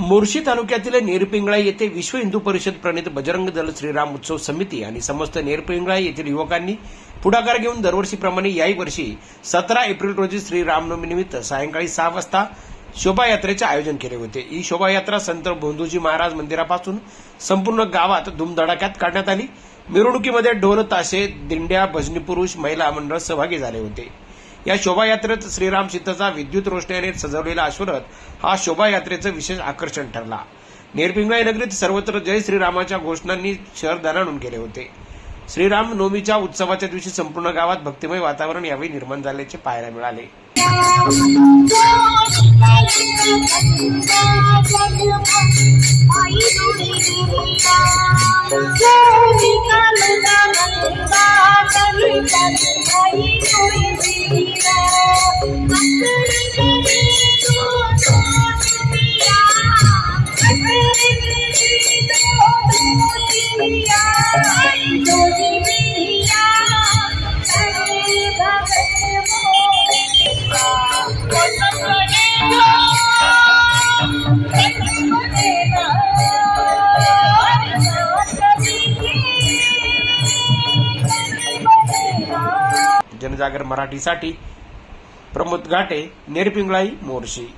मोर्शी तालुक्यातील नेरपिंगळा येथे विश्व हिंदू परिषद प्रणित बजरंग दल श्रीराम उत्सव समिती आणि समस्त नेरपिंगळा येथील युवकांनी पुढाकार घेऊन दरवर्षीप्रमाणे याही वर्षी सतरा एप्रिल रोजी श्रीरामनवमीनिमित्त सायंकाळी सहा वाजता शोभायात्रेचे आयोजन केले होते. ही शोभायात्रा संत भोंदूजी महाराज मंदिरापासून संपूर्ण गावात धुमधडाक्यात काढण्यात आली. मिरवणुकीमध्ये ढोल ताशे दिंड्या भजनी पुरुष महिला मंडळ सहभागी झाले होते. या शोभायात्रेत श्रीराम सिद्धचा विद्युत रोषणाने सजवलेला अश्वरथ हा शोभायात्रेचं विशेष आकर्षण ठरला. निरपिंगळाई नगरीत सर्वत्र जय श्रीरामाच्या घोषणांनी शहर दणाणून गेले होते. श्रीराम नवमीच्या उत्सवाच्या दिवशी संपूर्ण गावात भक्तिमय वातावरण यावेळी निर्माण झाल्याचे पाहायला मिळाले. जनजागर मराठीसाठी प्रमोद घाटे नेरपिंगळाई मोर्शी.